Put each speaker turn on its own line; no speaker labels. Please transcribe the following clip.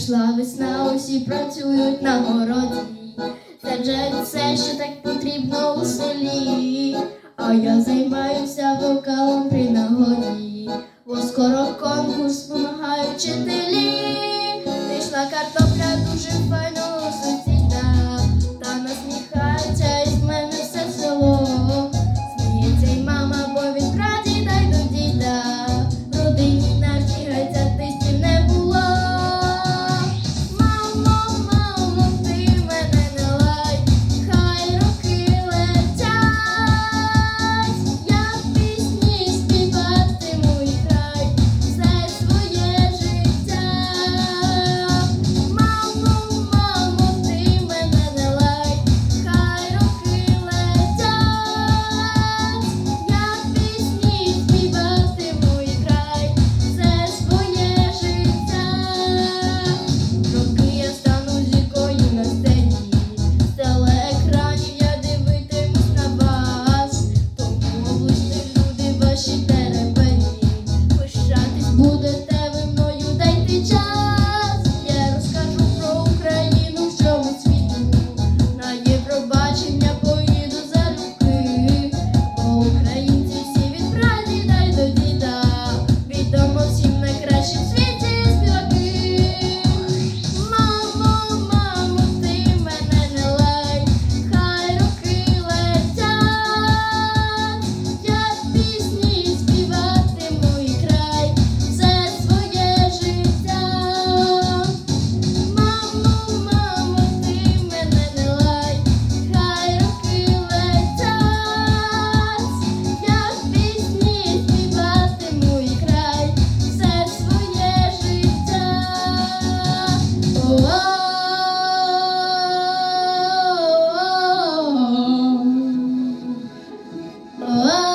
прийшла весна, усі працюють на городі, саджають все, що так потрібно у селі, а я займаюся вокалом при нагоді, бо скоро Oh.